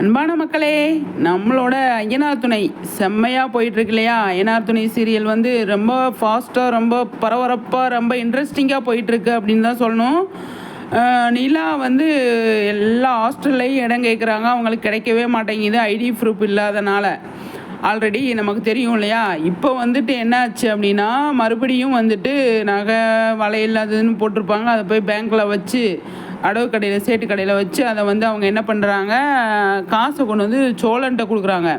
அன்பான மக்களே நம்மளோட ஐயனார் துணை செம்மையாக போயிட்டுருக்கு இல்லையா ஐயனார் துணை சீரியல் வந்து ரொம்ப ஃபாஸ்ட்டாக ரொம்ப பரபரப்பாக ரொம்ப இன்ட்ரெஸ்டிங்காக போயிட்டுருக்கு அப்படின்னு தான் சொல்லணும். நிலா வந்து எல்லா ஹாஸ்டல்லையும் இடம் கேட்குறாங்க அவங்களுக்கு கிடைக்கவே மாட்டேங்குது. ஐடி ப்ரூஃப் இல்லாதனால. ஆல்ரெடி நமக்கு தெரியும் இல்லையா? இப்போ வந்துட்டு என்ன ஆச்சு அப்படின்னா மறுபடியும் வந்துட்டு நகை வலை அதுன்னு போட்டிருப்பாங்க. அதை போய் பேங்க்கில் வச்சு அடவு கடையில் சேட்டு கடையில் வச்சு அதை வந்து அவங்க என்ன பண்ணுறாங்க காசை கொண்டு வந்து சோழன்ட்ட கொடுக்குறாங்க.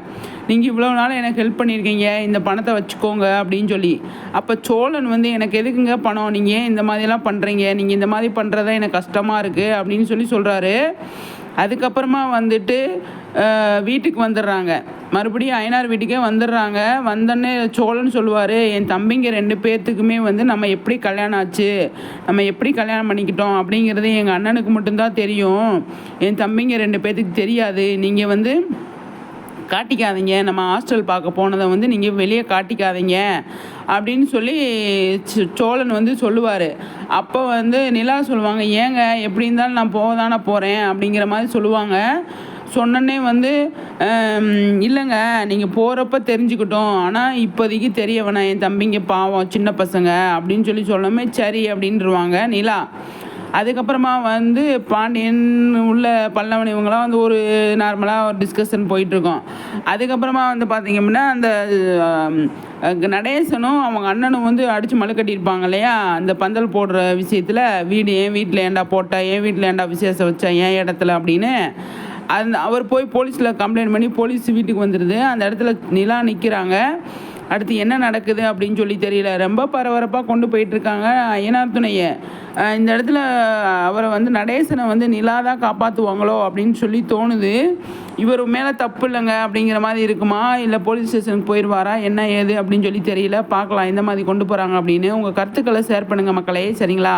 நீங்கள் இவ்வளோ நாள் எனக்கு ஹெல்ப் பண்ணியிருக்கீங்க இந்த பணத்தை வச்சுக்கோங்க அப்படின்னு சொல்லி. அப்போ சோழன் வந்து எனக்கு எதுக்குங்க பணம்? நீங்கள் ஏன் இந்த மாதிரிலாம் பண்ணுறீங்க நீங்கள் இந்த மாதிரி பண்ணுறதா எனக்கு கஷ்டமாக இருக்குது அப்படின்னு சொல்லி சொல்கிறாரு அதுக்கப்புறமா வந்துட்டு வீட்டுக்கு வந்துடுறாங்க. மறுபடியும் ஐநார் வீட்டுக்கே வந்துடுறாங்க. வந்தோடனே சோழன் சொல்லுவார் என் தம்பிங்க ரெண்டு பேர்த்துக்குமே வந்து நம்ம எப்படி கல்யாணம் ஆச்சு? நம்ம எப்படி கல்யாணம் பண்ணிக்கிட்டோம்? அப்படிங்கிறது எங்கள் அண்ணனுக்கு மட்டும்தான் தெரியும். என் தம்பிங்க ரெண்டு பேர்த்துக்கு தெரியாது. நீங்கள் வந்து காட்டிக்காதீங்க. நம்ம ஹாஸ்டல் பார்க்க போனதை வந்து நீங்கள் வெளியே காட்டிக்காதீங்க. அப்படின்னு சொல்லி சோ- சோழன் வந்து சொல்லுவார். அப்போ வந்து நிலா சொல்லுவாங்க ஏங்க எப்படி இருந்தாலும் நான் போக தானே போகிறேன் அப்படிங்கிற மாதிரி சொல்லுவாங்க. சொன்னனே வந்து இல்லைங்க நீங்கள் போகிறப்ப தெரிஞ்சுக்கிட்டோம். ஆனால் இப்போதைக்கு தெரிய வேணாம் என் தம்பிங்க பாவம் சின்ன பசங்க அப்படின்னு சொல்லி சொல்லாமே சரி அப்படின்ட்டுருவாங்க நிலா அதுக்கப்புறமா வந்து பாண்டியன் உள்ள பல்லவன் இவங்களாம் வந்து ஒரு நார்மலாக ஒரு டிஸ்கஷன் போயிட்டுருக்கோம். அதுக்கப்புறமா வந்து பார்த்திங்க அப்படின்னா அந்த நடேசனும் அவங்க அண்ணனும் வந்து அடித்து மழை கட்டியிருப்பாங்க இல்லையா? அந்த பந்தல் போடுற விஷயத்தில் வீடு என் வீட்டில் ஏண்டா போட்டா? என் வீட்டில் ஏன்டா விசேஷம் வச்சா? என் இடத்துல? அப்படின்னு. அந்த அவர் போய் போலீஸில் கம்ப்ளைண்ட் பண்ணி போலீஸ் வீட்டுக்கு வந்துடுது அந்த இடத்துல நிலா நிற்கிறாங்க அடுத்து என்ன நடக்குது அப்படின்னு சொல்லி தெரியல. ரொம்ப பரபரப்பாக கொண்டு போயிட்டுருக்காங்க ஐயனார் துணையை. இந்த இடத்துல அவரை வந்து நடேசனை வந்து நிலா தான் காப்பாற்றுவாங்களோ அப்படின்னு சொல்லி தோணுது. இவர் மேலே தப்பு இல்லைங்க அப்படிங்கிற மாதிரி இருக்குமா? இல்லை போலீஸ் ஸ்டேஷனுக்கு போயிடுவாரா என்ன ஏது அப்படின்னு சொல்லி தெரியல. பார்க்கலாம். எந்த மாதிரி கொண்டு போகிறாங்க அப்படின்னு உங்கள் கருத்துக்களை ஷேர் பண்ணுங்கள் மக்களே. சரிங்களா?